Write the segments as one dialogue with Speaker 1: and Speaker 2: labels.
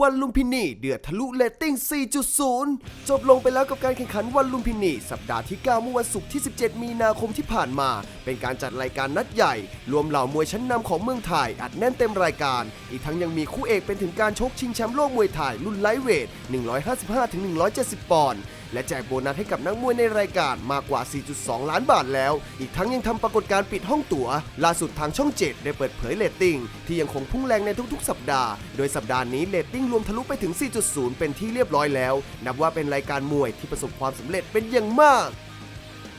Speaker 1: วันลุมพินีเดือดทะลุเลตติ้ง 4.0 จบลงไปแล้วกับการแข่งขันวันลุมพินี สัปดาห์ที่ 9 เมื่อวันศุกร์ที่ 17 มีนาคมที่ผ่านมา เป็นการจัดรายการนัดใหญ่ รวมเหล่ามวยชั้นนำของเมืองไทย อัดแน่นเต็มรายการ อีกทั้งยังมีคู่เอกเป็นถึงการชกชิงแชมป์โลกมวยไทยรุ่นไลท์เวท 155-170 ปอนด์ และแจกโบนัสให้กับนักมวยในรายการมากกว่า 4.2 ล้านบาทแล้ว อีกทั้งยังทำปรากฏการณ์ปิดห้องตั๋ว ล่าสุดทางช่อง 7 ได้เปิดเผยเรตติ้งที่ยังคงพุ่งแรงในทุกๆ สัปดาห์ โดยสัปดาห์นี้เรตติ้งรวมทะลุไปถึง 4.0 เป็นที่เรียบร้อยแล้ว นับว่าเป็นรายการมวยที่ประสบความสำเร็จเป็นอย่างมาก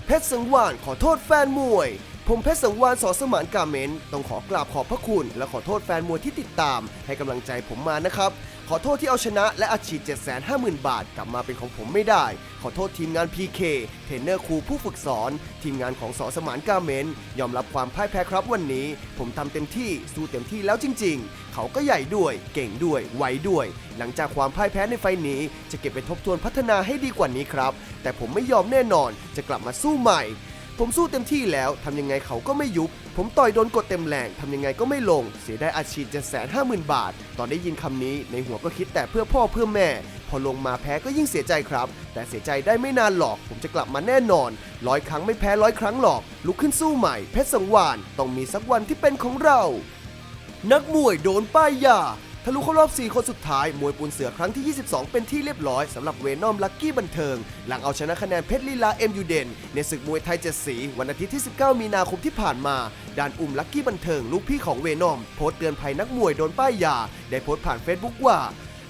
Speaker 1: เพชรสังวานขอโทษแฟนมวยผมเพชรสังวานสอสมานกาเมนต้องขอกราบขอบพระคุณ และขอโทษแฟนมวยที่ติดตาม ให้กำลังใจผมมานะครับ ขอโทษที่เอาชนะและอัดฉีด 750,000 บาท กลับมาเป็นของผมไม่ได้ ขอโทษทีมงาน PK เทรนเนอร์ครูผู้ฝึกสอน ทีมงานของสอสมานกาเมน ยอมรับความพ่ายแพ้ครับวันนี้ ผมทำเต็มที่สู้เต็มที่แล้วจริง ๆ เขาก็ใหญ่ด้วย เก่งด้วย ไวด้วย หลังจากความพ่ายแพ้ในไฟล์นี้ จะเก็บไปทบทวนพัฒนาให้ดีกว่านี้ครับ แต่ผมไม่ยอมแน่นอนจะกลับมาสู้ใหม่ ผมสู้เต็มที่แล้วทำยังไงเขาก็ไม่ยุบ ผมต่อยโดนกดเต็มแรงทำยังไงก็ไม่ลง เสียได้อาชีพจะแสนห้าหมื่นบาท ตอนได้ยินคำนี้ในหัวก็คิดแต่เพื่อพ่อเพื่อแม่ พอลงมาแพ้ก็ยิ่งเสียใจครับ แต่เสียใจได้ไม่นานหรอก ผมจะกลับมาแน่นอนร้อยครั้งไม่แพ้ร้อยครั้งหรอก ลุกขึ้นสู้ใหม่ เพชรสังวานต้องมีสักวันที่เป็นของเรา นักมวยโดนป้ายยา ทะลุเข้ารอบ 4 คนสุดท้าย มวยปูนเสือครั้งที่ 22 เป็นที่เรียบร้อยสำหรับเวนอมลักกี้บันเทิง หลังเอาชนะคะแนนเพชรลีลาเอ็มยูเดนในศึกมวยไทยเจ็ดสี วันอาทิตย์ที่ 19 มีนาคมที่ผ่านมาด่านอุ่มลักกี้บันเทิงลูกพี่ของเวนอมโพสต์เตือนภัยนักมวยโดนป้ายยา ได้โพสต์ผ่านเฟซบุ๊กว่า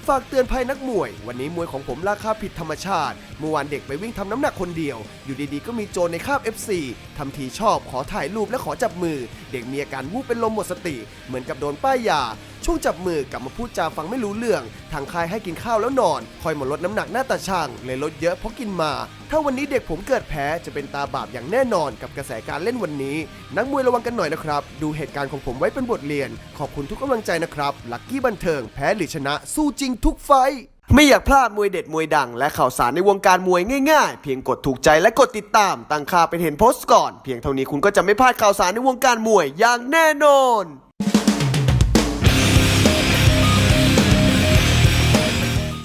Speaker 1: ฝากเตือนภัยนักมวย วันนี้มวยของผมราคาผิดธรรมชาติ เมื่อวานเด็กไปวิ่งทำน้ำหนักคนเดียว อยู่ดีๆ ก็มีโจรในคาบ FC ทำทีชอบขอถ่ายรูปและขอจับมือ เด็กมีอาการวูบเป็นลมหมดสติ เหมือนกับโดนป้ายยา ช่วงจับมือกลับมาพูดจาฟังไม่รู้เรื่อง ทางค่ายให้กินข้าวแล้วนอน คอยมาลดน้ำหนักหน้าตาช่างเลยลดเยอะเพราะกินมา ถ้าวันนี้เด็กผมเกิดแพ้จะเป็นตาบาปอย่างแน่นอนกับกระแสการเล่นวันนี้ นักมวยระวังกันหน่อยนะครับ ดูเหตุการณ์ของผมไว้เป็นบทเรียน ขอบคุณทุกกำลังใจนะครับ ลักกี้บันเทิงแพ้หรือชนะ สู้จริงทุกไฟไม่อยากพลาดมวยเด็ดมวยดัง และข่าวสารในวงการมวยง่ายๆ เพียงกดถูกใจและกดติดตามตั้งค่าเป็นเห็นโพสต์ก่อน เพียงเท่านี้คุณก็จะไม่พลาดข่าวสารในวงการมวยอย่างแน่นอน